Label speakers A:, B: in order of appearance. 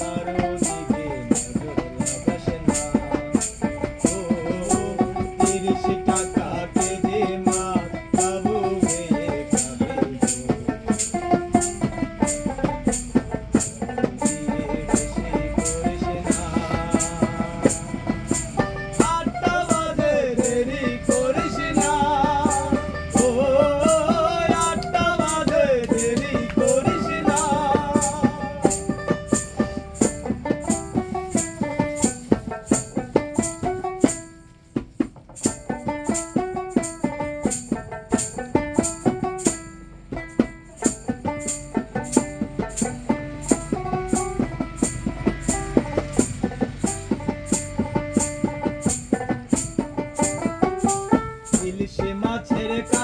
A: Thank you. ইলিশ মাছের কা